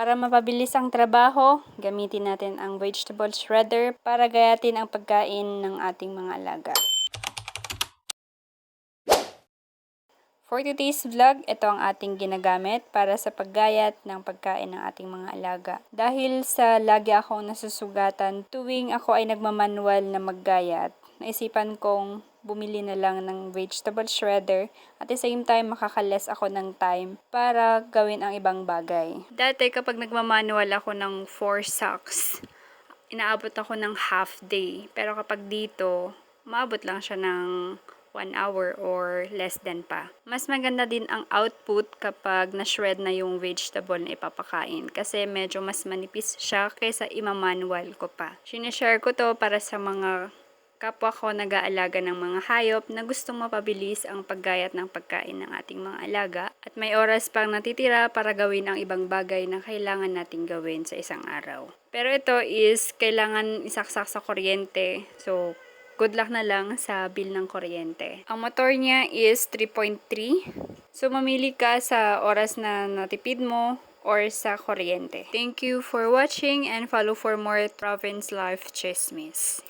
Para mapabilis ang trabaho, gamitin natin ang vegetable shredder para gayatin ang pagkain ng ating mga alaga. For today's vlog, ito ang ating ginagamit para sa paggayat ng pagkain ng ating mga alaga. Dahil sa lagi akong nasusugatan tuwing ako ay nagmamanual na maggayat, naisipan kong bumili na lang ng vegetable shredder at the same time makakales ako ng time para gawin ang ibang bagay. Dati kapag nagmamanual ako ng 4 sacks, inaabot ako ng half day. Pero kapag dito, maabot lang siya ng 1 hour or less than pa. Mas maganda din ang output kapag na-shred na yung vegetable na ipapakain kasi medyo mas manipis siya kaysa imamanual ko pa. Sineshare ko to para sa mga kapwa ko nag-aalaga ng mga hayop na gustong mapabilis ang paggayat ng pagkain ng ating mga alaga at may oras pang natitira para gawin ang ibang bagay na kailangan nating gawin sa isang araw. Pero ito is kailangan isaksak sa kuryente. So, good luck na lang sa bill ng kuryente. Ang motor niya is 3.3. So, mamili ka sa oras na natipid mo or sa kuryente. Thank you for watching and follow for more Province Life Chismis.